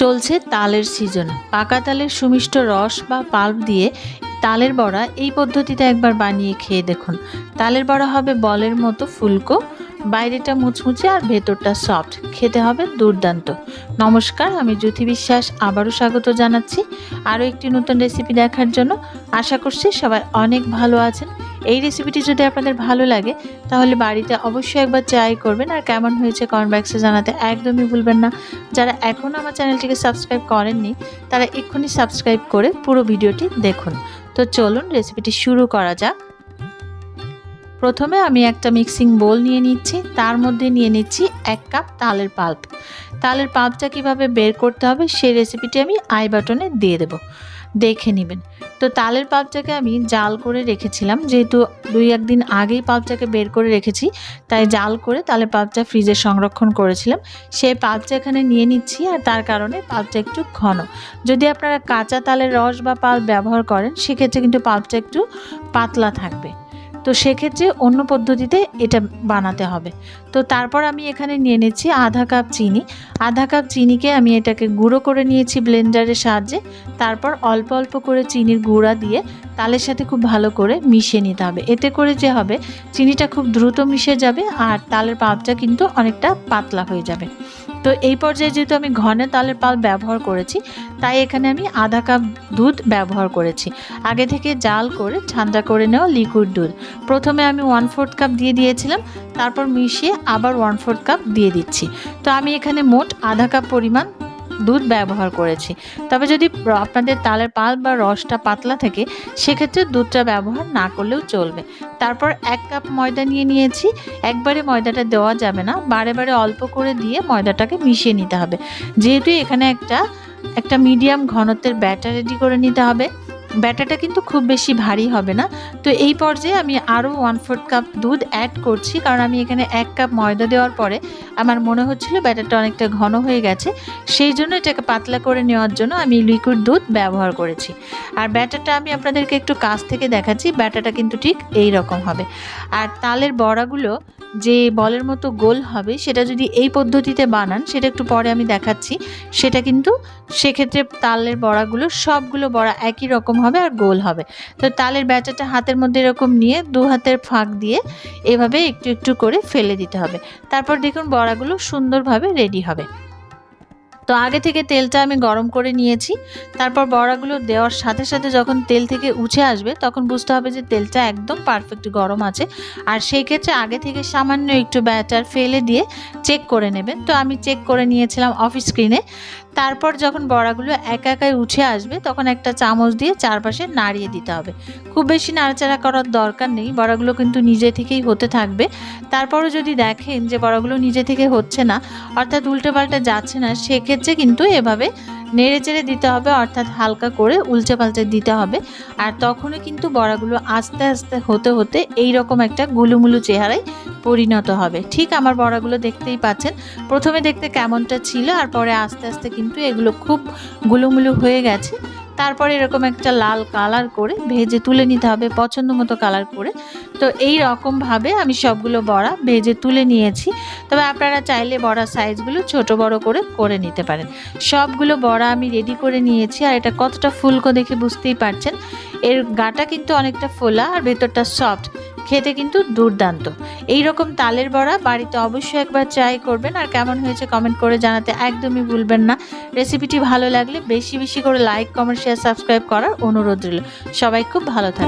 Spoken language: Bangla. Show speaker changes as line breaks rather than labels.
চলছে তালের সিজন। পাকা তালের সুমিষ্ট রস বা পাল্প দিয়ে তালের বড়া এই পদ্ধতিতে একবার বানিয়ে খেয়ে দেখুন। তালের বড়া হবে বলের মতো ফুলকো, বাইরেটা মুচমুচে আর ভেতরটা সফট। খেতে হবে দুর্দান্ত। নমস্কার, আমি জ্যোতি বিশ্বাস, আবারও স্বাগত জানাচ্ছি। আরও একটি নতুন রেসিপি দেখার জন্য আশা করছি সবাই অনেক ভালো আছেন। এই রেসিপিটি যদি আপনাদের ভালো লাগে, তাহলে বাড়িতে অবশ্যই একবার ট্রাই করবেন। আর কেমন হয়েছে কমেন্ট বক্সে জানাতে একদমই ভুলবেন না। যারা এখনও আমার চ্যানেলটিকে সাবস্ক্রাইব করেননি, তারা এক্ষুনি সাবস্ক্রাইব করে পুরো ভিডিওটি দেখুন। তো চলুন রেসিপিটি শুরু করা যাক। প্রথমে আমি একটা মিক্সিং বোল নিয়ে নিচ্ছি। তার মধ্যে নিয়ে নিচ্ছি এক কাপ তালের পাল্প তালের পাল্পটা কীভাবে বের করতে হবে, সেই রেসিপিটি আমি আই বাটনে দিয়ে দেব। দেখে নেবেন। তো তালের পাবচাকে আমি জাল করে রেখেছিলাম। যেহেতু দুই একদিন আগেই পাপচাকে বের করে রেখেছি, তাই জাল করে তালের পাবচা ফ্রিজে সংরক্ষণ করেছিলাম। সেই পাবচা এখানে নিয়ে নিচ্ছি আর তার কারণে পাপটা একটু ঘন। যদি আপনারা কাঁচা তালের রস বা পাল ব্যবহার করেন, সেক্ষেত্রে কিন্তু পাপটা একটু পাতলা থাকবে। তো সেক্ষেত্রে অন্য পদ্ধতিতে এটা বানাতে হবে। তো তারপর আমি এখানে নিয়ে নিচ্ছি আধা কাপ চিনি। আধা কাপ চিনিকে আমি এটাকে গুঁড়ো করে নিয়েছি ব্লেন্ডারের সাহায্যে। তারপর অল্প অল্প করে চিনির গুঁড়া দিয়ে তালের সাথে খুব ভালো করে মিশিয়ে নিতে হবে। এতে করে যে হবে, চিনিটা খুব দ্রুত মিশে যাবে আর তালের পাল্পটা কিন্তু অনেকটা পাতলা হয়ে যাবে। তো এই পর্যায়ে যেহেতু আমি ঘনে তালের পাল ব্যবহার করেছি, তাই এখানে আমি আধা কাপ দুধ ব্যবহার করেছি। আগে থেকে জাল করে ঠান্ডা করে নেওয়া লিকুইড দুধ। প্রথমে আমি ওয়ান ফোর্থ কাপ দিয়ে দিয়েছিলাম, তারপর মিশিয়ে আবার ওয়ান ফোর্থ কাপ দিয়ে দিচ্ছি। তো আমি এখানে মোট আধা কাপ পরিমাণ দুধ ব্যবহার করেছি। তবে যদি আপনাদের তালের পাল বা রসটা পাতলা থাকে, সেক্ষেত্রে দুধটা ব্যবহার না করলেও চলবে। তারপর এক কাপ ময়দা নিয়ে নিয়েছি। একবারে ময়দাটা দেওয়া যাবে না। বারে বারে অল্প করে দিয়ে ময়দাটাকে মিশিয়ে নিতে হবে। যেহেতু এখানে একটা একটা মিডিয়াম ঘনত্বের ব্যাটার রেডি করে নিতে হবে। ব্যাটারটা কিন্তু খুব বেশি ভারী হবে না। তো এই পর্যায়ে আমি আরও ওয়ান ফোর্থ কাপ দুধ অ্যাড করছি, কারণ আমি এখানে এক কাপ ময়দা দেওয়ার পরে আমার মনে হচ্ছিল ব্যাটারটা অনেকটা ঘন হয়ে গেছে। সেই জন্য এটাকে পাতলা করে নেওয়ার জন্য আমি লিকুইড দুধ ব্যবহার করেছি। আর ব্যাটারটা আমি আপনাদেরকে একটু কাছ থেকে দেখাচ্ছি, ব্যাটারটা কিন্তু ঠিক এই রকম হবে। আর তালের বড়াগুলো যে বলের মতো গোল হবে, সেটা যদি এই পদ্ধতিতে বানান, সেটা একটু পরে আমি দেখাচ্ছি। সেটা কিন্তু সেক্ষেত্রে তালের বড়াগুলো, সবগুলো বড়া একই রকম হবে আর গোল হবে। তো তালের ব্যাচাটা হাতের মধ্যে এরকম নিয়ে দু হাতের ফাঁক দিয়ে এভাবে একটু একটু করে ফেলে দিতে হবে। তারপর দেখুন বড়াগুলো সুন্দরভাবে রেডি হবে। তো আগে থেকে তেলটা আমি গরম করে নিয়েছি। তারপর বড়াগুলো দেওয়ার সাথে সাথে যখন তেল থেকে উঠে আসবে, তখন বুঝতে হবে যে তেলটা একদম পারফেক্ট গরম আছে। আর সেই ক্ষেত্রে আগে থেকে সামান্য একটু ব্যাটার ফেলে দিয়ে চেক করে নেবেন। তো আমি চেক করে নিয়েছিলাম অফিস স্ক্রিনে তারপর যখন বড়াগুলো একা একাই উঠে আসবে, তখন একটা চামচ দিয়ে চারপাশে নাড়িয়ে দিতে হবে। খুব বেশি নাড়াচাড়া করার দরকার নেই, বড়াগুলো কিন্তু নিজে থেকেই হতে থাকবে। তারপরও যদি দেখেন যে বড়াগুলো নিজে থেকে হচ্ছে না, অর্থাৎ উল্টে পাল্টে যাচ্ছে না, সেক্ষেত্রে কিন্তু এভাবে নেড়ে চেড়ে দিতে হবে, অর্থাৎ হালকা করে উল্টে পাল্টে দিতে হবে। আর তখনই কিন্তু বড়াগুলো আস্তে আস্তে হতে হতে এই রকম একটা গুলুমুলু চেহারায় পরিণত হবে। ঠিক আমার বড়াগুলো দেখতেই পাচ্ছেন। প্রথমে দেখতে কেমনটা ছিল, আর পরে আস্তে আস্তে কিন্তু এগুলো খুব গুলুমুলু হয়ে গেছে। তারপরে এরকম একটা লাল কালার করে ভেজে তুলে নিতে হবে, পছন্দ মতো কালার করে। তো এই রকমভাবে আমি সবগুলো বড়া ভেজে তুলে নিয়েছি। তবে আপনারা চাইলে বড়া সাইজগুলো ছোট বড় করে করে নিতে পারেন। সবগুলো বড়া আমি রেডি করে নিয়েছি, আর এটা কতটা ফুলকো দেখে বুঝতেই পারছেন। এর গাটা কিন্তু অনেকটা ফোলা, আর ভেতরটা সফট খেতে কিন্তু দুর্দান্ত। এই রকম তালের বড়া বাড়িতে অবশ্যই একবার ট্রাই করবেন আর কেমন হয়েছে কমেন্ট করে জানাতে একদমই ভুলবেন না। রেসিপিটি ভালো লাগলে বেশি বেশি করে লাইক কমেন্ট শেয়ার সাবস্ক্রাইব করার অনুরোধ রইল। সবাই খুব ভালো থাকবে